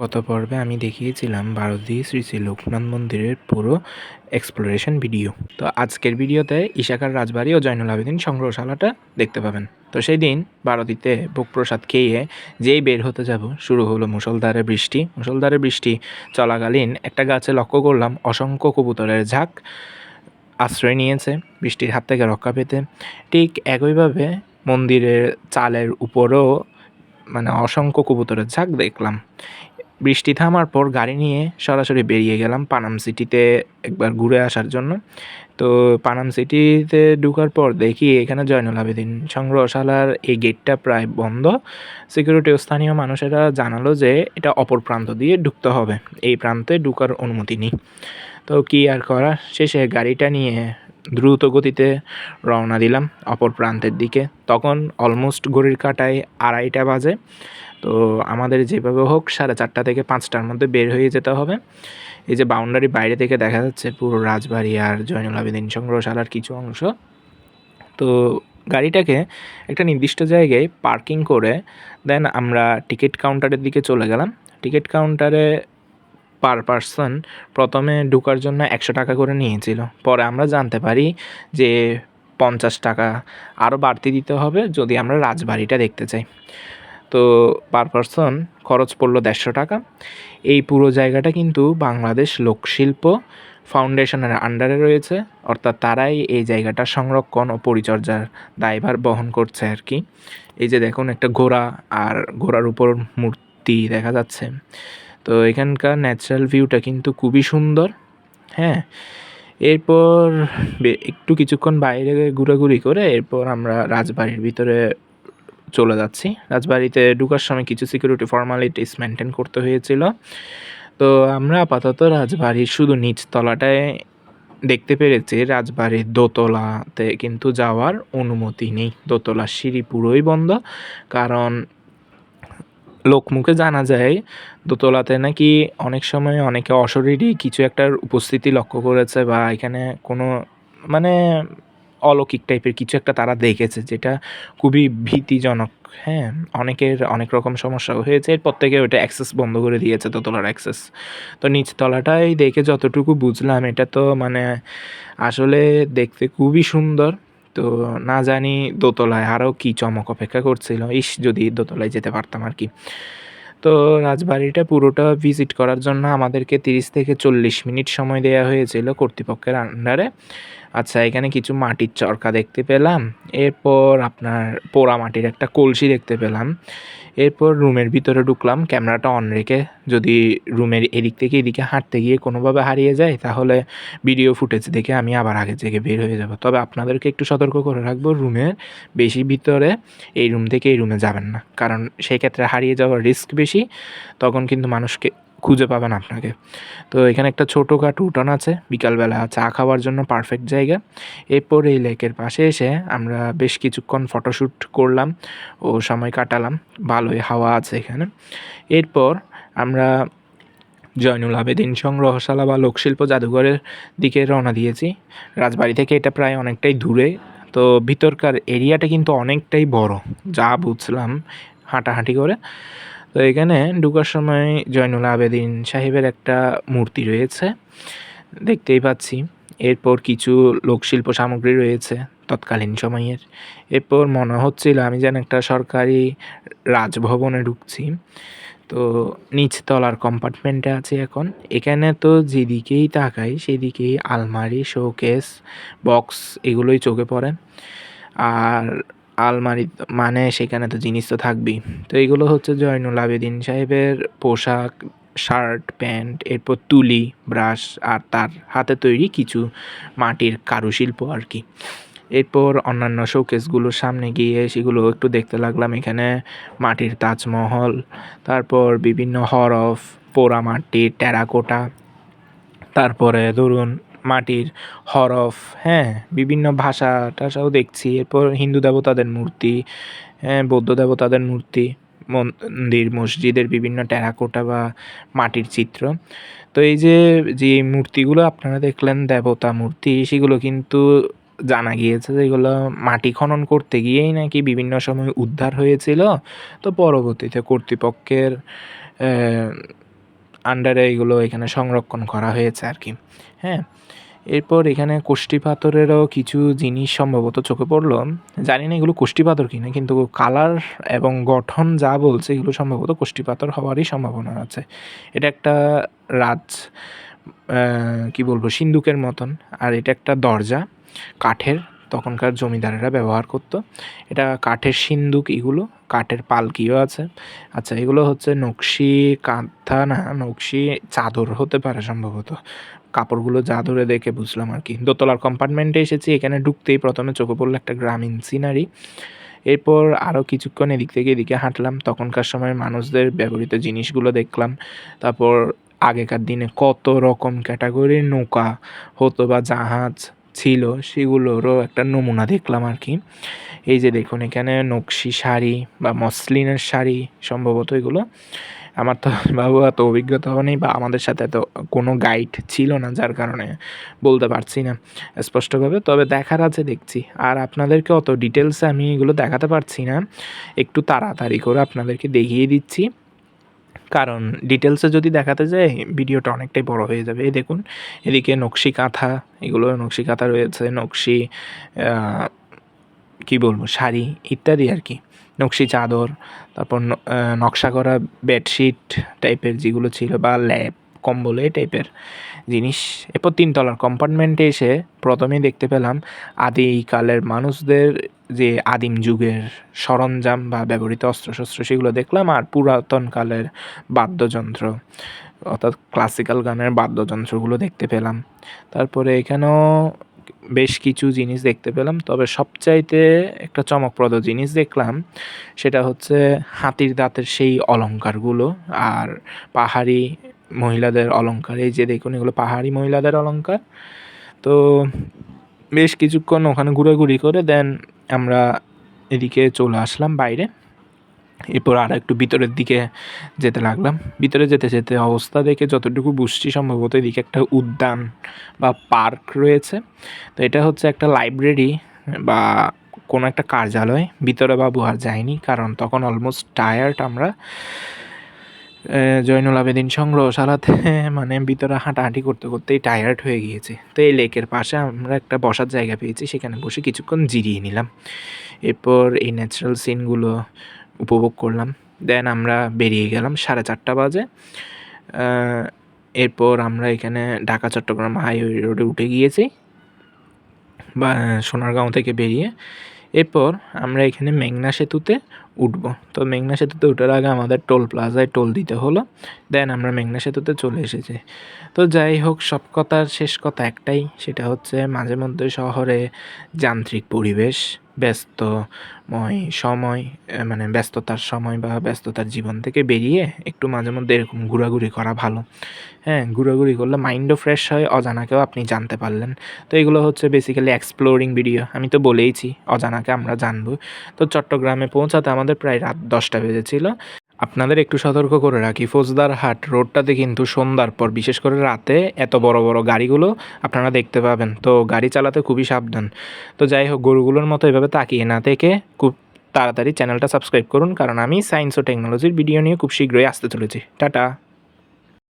গত পর্বে আমি দেখিয়েছিলাম ভারতী শ্রী শ্রী লোকনাথ মন্দিরের পুরো এক্সপ্লোরেশন ভিডিও তো আজকের ভিডিওতে ইশাকার রাজবাড়ি ও জয়নুল আবেদিন সংগ্রহশালাটা দেখতে পাবেন। তো সেই দিন ভারতীতে ভোগ প্রসাদ খেয়ে যেই বের হতে যাব, শুরু হলো মুসলধারে বৃষ্টি। মুসলধারে বৃষ্টি চলাকালীন একটা গাছে লক্ষ্য করলাম অসংখ্য কবুতরের ঝাঁক আশ্রয় নিয়েছে, বৃষ্টির হাত থেকে রক্ষা পেতে। ঠিক একইভাবে মন্দিরের চালের উপরও মানে অসংখ্য কবুতরের ঝাঁক দেখলাম। বৃষ্টি থামার পর গাড়ি নিয়ে সরাসরি বেরিয়ে গেলাম পানাম সিটিতে একবার ঘুরে আসার জন্য। তো পানাম সিটিতে ঢুকার পর দেখি এখানে জয়নুল আবেদিন সংগ্রহশালার এই গেটটা প্রায় বন্ধ। সিকিউরিটি স্থানীয় মানুষেরা জানালো যে এটা অপর প্রান্ত দিয়ে ঢুকতে হবে। এই প্রান্তে ঢুকার অনুমতি নেই। তো কি আর করা শেষে গাড়িটা নিয়ে দ্রুত গতিতে রওনা দিলাম অপর প্রান্তের দিকে। তখন অলমোস্ট ঘড়ির কাটায় আড়াইটা বাজে। তো আমাদের যেভাবে হোক সাড়ে চারটা থেকে পাঁচটার মধ্যে বের হয়ে যেতে হবে। এই যে বাউন্ডারি বাইরে থেকে দেখা যাচ্ছে পুরো রাজবাড়ি আর জয়নুল আবেদিন সংগ্রহশালার কিছু অংশ। তো গাড়িটাকে একটা নির্দিষ্ট জায়গায় পার্কিং করে দেন আমরা টিকিট কাউন্টারের দিকে চলে গেলাম। টিকিট কাউন্টারে পার পার্সন প্রথমে ঢোকার জন্য একশো টাকা করে নিয়েছিল। পরে আমরা জানতে পারি যে পঞ্চাশ টাকা আরও বাড়তি দিতে হবে যদি আমরা রাজবাড়িটা দেখতে চাই। তো পার পার্সন খরচ পড়ল দেড়শো টাকা। এই পুরো জায়গাটা কিন্তু বাংলাদেশ লোকশিল্প ফাউন্ডেশনের আন্ডারে রয়েছে। অর্থাৎ তারাই এই জায়গাটা সংরক্ষণ ও পরিচর্যার দায়ভার বহন করছে আর কি। এই যে দেখুন একটা ঘোড়া আর ঘোড়ার উপর মূর্তি দেখা যাচ্ছে। তো এখানকার ন্যাচারাল ভিউটা কিন্তু খুবই সুন্দর হ্যাঁ? এরপর একটু কিছুক্ষণ বাইরে ঘোরাঘুরি করে এরপর আমরা রাজবাড়ির ভিতরে চলে যাচ্ছি। রাজবাড়িতে ঢুকার সময় কিছু সিকিউরিটি ফর্মালিটিস মেনটেন করতে হয়েছিল। তো আমরা আপাতত রাজবাড়ির শুধু নিচতলাটায় দেখতে পেরেছি, রাজবাড়ির দোতলাতে কিন্তু যাওয়ার অনুমতি নেই। দোতলার সিঁড়ি পুরোই বন্ধ, কারণ লোকমুখে জানা যায়, দোতলাতে নাকি অনেক সময় অনেকে অশরীরই কিছু একটার উপস্থিতি লক্ষ্য করেছে বা এখানে কোনো মানে অলৌকিক টাইপের কিছু একটা তারা দেখেছে যেটা খুবই ভীতিজনক। হ্যাঁ অনেকের অনেক রকম সমস্যা হয়েছে। এরপর থেকে ওটা অ্যাক্সেস বন্ধ করে দিয়েছে দোতলার অ্যাক্সেস। তো নিচতলাটাই দেখে যতটুকু বুঝলাম, এটা তো মানে আসলে দেখতে খুবই সুন্দর। তো না জানি দোতলায় আরও কি চমক অপেক্ষা করছিল। ইস, যদি দোতলায় যেতে পারতাম আর কি। তো রাজবাড়িটা পুরোটা ভিজিট করার জন্য আমাদেরকে তিরিশ থেকে চল্লিশ মিনিট সময় দেওয়া হয়েছিল কর্তৃপক্ষের আন্ডারে আচ্ছা এখানে কিছু মাটির চরকা দেখতে পেলাম। এরপর আপনার পোড়া মাটির একটা কলসি দেখতে পেলাম। এরপর রুমের ভিতরে ঢুকলাম, ক্যামেরাটা অন রেখে। যদি রুমের এদিক থেকে এদিকে হাঁটতে গিয়ে কোনোভাবে হারিয়ে যায়, তাহলে ভিডিও ফুটেজ দেখে আমি আবার আগে থেকে বের হয়ে যাব। তবে আপনাদেরকে একটু সতর্ক করে রাখব রুমের বেশি ভিতরে এই রুম থেকে এই রুমে যাবেন না। কারণ সেই ক্ষেত্রে হারিয়ে যাওয়ার রিস্ক বেশি। তখন কিন্তু মানুষকে খুঁজে পাবেন আপনাকে। তো এখানে একটা ছোটোখাটো উঠান আছে, বিকালবেলা চা খাওয়ার জন্য পারফেক্ট জায়গা। এরপর এই লেকের পাশে এসে আমরা বেশ কিছুক্ষণ ফটোশ্যুট করলাম ও সময় কাটালাম। ভালোই হাওয়া আছে এখানে। এরপর আমরা জয়নুল আবেদিন সংগ্রহশালা বা লোকশিল্প জাদুঘরের দিকে রওনা দিয়েছি। রাজবাড়ি থেকে এটা প্রায় অনেকটাই দূরে। তো ভিতরকার এরিয়াটা কিন্তু অনেকটাই বড়। যা বুঝলাম হাঁটাহাঁটি করে। তো এখানে ঢুকার সময় জয়নুল আবেদিন সাহেবের একটা মূর্তি রয়েছে, দেখতেই পাচ্ছি। এরপর কিছু লোকশিল্প সামগ্রী রয়েছে তৎকালীন সময়ের। এরপর মনে হচ্ছিল আমি যেন একটা সরকারি রাজভবনে ঢুকছি। তো নিচতলার কম্পার্টমেন্টে আছি এখন। এখানে তো যেদিকেই তাকাই সেদিকেই আলমারি শোকেস বক্স এগুলোই চোখে পড়ে। আর আলমারি মানে সেখানে তো জিনিস তো থাকবেই। তো এগুলো হচ্ছে জয়নুল আবেদিন সাহেবের পোশাক, শার্ট, প্যান্ট, এরপর তুলি, ব্রাশ আর তার হাতে তৈরি কিছু মাটির কারুশিল্প আর কি। এরপর অন্যান্য শোকেসগুলোর সামনে গিয়ে সেগুলো একটু দেখতে লাগলাম এখানে। মাটির তাজমহল, তারপর বিভিন্ন হরফ পোড়া মাটি টেরাকোটা, তারপরে ধরুন মাটির হরফ হ্যাঁ বিভিন্ন ভাষা টাষাও দেখছি। এরপর হিন্দু দেবতাদের মূর্তি হ্যাঁ বৌদ্ধ দেবতাদের মূর্তি, মন্দির, মসজিদের বিভিন্ন টেরাকোটা বা মাটির চিত্র। তো এই যে যে মূর্তিগুলো আপনারা দেখলেন, দেবতা মূর্তি, সেগুলো কিন্তু জানা গিয়েছে যে এগুলো মাটি খনন করতে গিয়েই নাকি বিভিন্ন সময় উদ্ধার হয়েছিল। তো পরবর্তীতে কর্তৃপক্ষের আন্ডারে এগুলো এখানে সংরক্ষণ করা হয়েছে আর কি। হ্যাঁ এরপর এখানে কোষ্ঠী পাথরেরও কিছু জিনিস সম্ভবত চোখে পড়ল। জানি না এগুলো কোষ্ঠী পাথর কিনা, কিন্তু কালার এবং গঠন যা বলছে এগুলো সম্ভবত কোষ্ঠী পাথর হওয়ারই সম্ভাবনা আছে। এটা একটা রাজ কি বলব সিন্দুকের মতন, আর এটা একটা দরজা, কাঠের। তখনকার জমিদারেরা ব্যবহার করতো। এটা কাঠের সিন্দুক এগুলো, কাঠের পালকিও আছে। আচ্ছা এগুলো হচ্ছে নকশি, কাঁথা, না, নকশি, চাদর হতে পারে সম্ভবত। কাপড়গুলো যা ধরে দেখে বুঝলাম আর কি। দোতলার কম্পার্টমেন্টে এসেছি, এখানে ঢুকতেই প্রথমে চোখে পড়ল একটা গ্রামীণ সিনারি এরপর আরও কিছুক্ষণ এদিক থেকে এদিকে হাঁটলাম। তখনকার সময় মানুষদের ব্যবহৃত জিনিসগুলো দেখলাম। তারপর আগেকার দিনে কত রকম ক্যাটাগরির নৌকা হতো বা জাহাজ ছিল, সেগুলোরও একটা নমুনা দেখলাম আর কি। এই যে দেখুন, এখানে নকশি শাড়ি বা মসলিনের শাড়ি সম্ভবত এগুলো। আমার তো বাবু এত অভিজ্ঞতাও নেই বা আমাদের সাথে এত কোনো গাইড ছিল না, যার কারণে বলতে পারছি না স্পষ্টভাবে। তবে দেখার আছে, দেখছি। আর আপনাদেরকে অত ডিটেলসে আমি এগুলো দেখাতে পারছি না। একটু তাড়াতাড়ি করে আপনাদেরকে দেখিয়ে দিচ্ছি। কারণ ডিটেলসে যদি দেখাতে যায় ভিডিওটা অনেকটাই বড় হয়ে যাবে। এই দেখুন, এদিকে নকশি কাঁথা, এগুলো নকশি কাঁথা রয়েছে, নকশি কি বলব, শাড়ি ইত্যাদি আর কি। নকশি চাদর, তারপর নকশা করা বেডশিট টাইপের যেগুলো ছিল বা ল্যাপ কম্বল, এই টাইপের জিনিস। এরপর তিনতলার কম্পার্টমেন্টে এসে প্রথমেই দেখতে পেলাম আদিকালের মানুষদের যে আদিম যুগের সরঞ্জাম বা ব্যবহৃত অস্ত্রশস্ত্র, সেগুলো দেখলাম, আর পুরাতনকালের বাদ্যযন্ত্র, অর্থাৎ ক্লাসিক্যাল গানের বাদ্যযন্ত্রগুলো দেখতে পেলাম। তারপরে এখানেও বেশ কিছু জিনিস দেখতে পেলাম, তবে সবচাইতে একটা চমকপ্রদ জিনিস দেখলাম, সেটা হচ্ছে হাতির দাঁতের সেই অলংকারগুলো আর পাহাড়ি মহিলাদের অলংকার, এই যে দেখুন, এগুলো পাহাড়ি মহিলাদের অলঙ্কার তো বেশ কিছুক্ষণ ওখানে ঘোরাঘুরি করে দেন আমরা এদিকে চলে আসলাম বাইরে। এরপর আর একটু ভিতরের দিকে যেতে লাগলাম। ভিতরে যেতে যেতে অবস্থা দেখে যতটুকু বুঝছি, সম্ভবত এদিকে একটা উদ্যান বা পার্ক রয়েছে। তো এটা হচ্ছে একটা লাইব্রেরি বা কোনো একটা কার্যালয়। ভিতরে বাবু আর যায়নি, কারণ তখন অলমোস্ট টায়ার্ড আমরা। জয়নুল আবেদিন সংগ্রহশালাতে মানে ভিতরে হাঁটাহাঁটি করতে করতেই টায়ার্ড হয়ে গিয়েছে। তো এই লেকের পাশে আমরা একটা বসার জায়গা পেয়েছি, সেখানে বসে কিছুক্ষণ জিরিয়ে নিলাম। এরপর এই ন্যাচারাল সিনগুলো উপভোগ করলাম। দেন আমরা বেরিয়ে গেলাম সাড়ে চারটা বাজে। এরপর আমরা এখানে ঢাকা, চট্টগ্রাম হাইওয়ে রোডে উঠে গিয়েছি। বা, সোনারগাঁও থেকে বেরিয়ে। এরপর আমরা এখানে মেঘনা সেতুতে উঠব। তো মেঘনা সেতুতে ওঠার আগে আমাদের টোল প্লাজায় টোল দিতে হলো। দেন আমরা মেঘনা সেতুতে চলে এসেছি। তো যাই হোক, সব কথার শেষ কথা একটাই, সেটা হচ্ছে মাঝে মধ্যে শহরে যান্ত্রিক পরিবেশ। ব্যস্তময় সময় মানে ব্যস্ততার সময় বা ব্যস্ততার জীবন থেকে বেরিয়ে একটু মাঝে মধ্যে এরকম ঘোরাঘুরি করা ভালো। হ্যাঁ ঘোরাঘুরি করলে মাইন্ডও ফ্রেশ হয়, অজানাকেও আপনি জানতে পারলেন। তো এগুলো হচ্ছে বেসিক্যালি এক্সপ্লোরিং ভিডিও আমি তো বলেইছি, অজানাকে আমরা জানব। তো চট্টগ্রামে পৌঁছাতে আমাদের প্রায় রাত দশটা বেজেছিল। আপনাদের একটু সতর্ক করে রাখি। ফৌজদার হাট রোডটাতে কিন্তু সন্ধ্যার পর, বিশেষ করে রাতে এত বড় বড় গাড়িগুলো আপনারা দেখতে পাবেন। তো গাড়ি চালাতে খুবই সাবধান। তো যাই হোক, গরুগুলোর মতো এভাবে তাকিয়ে না থেকে খুব তাড়াতাড়ি চ্যানেলটা সাবস্ক্রাইব করুন, কারণ আমি সায়েন্স ও টেকনোলজির ভিডিও নিয়ে খুব শীঘ্রই আসতে চলেছি। টাটা!